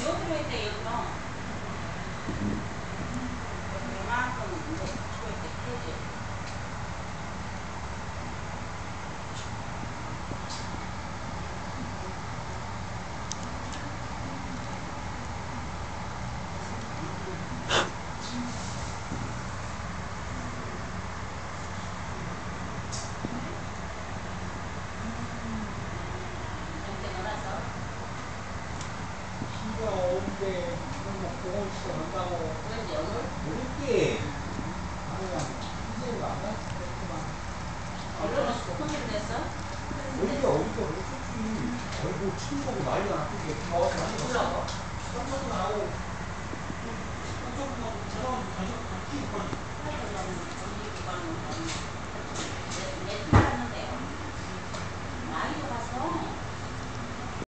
de outro meteoro não 이제 보고 싶어 간다고 그래서 연을? 우리끼 아니야 이제 안갈 수도 있구만 얼른 소문을 냈어? 우리가 어디서 우리 솔직히 아이고 친구하고 난리 났던 게 나와서 난리 났어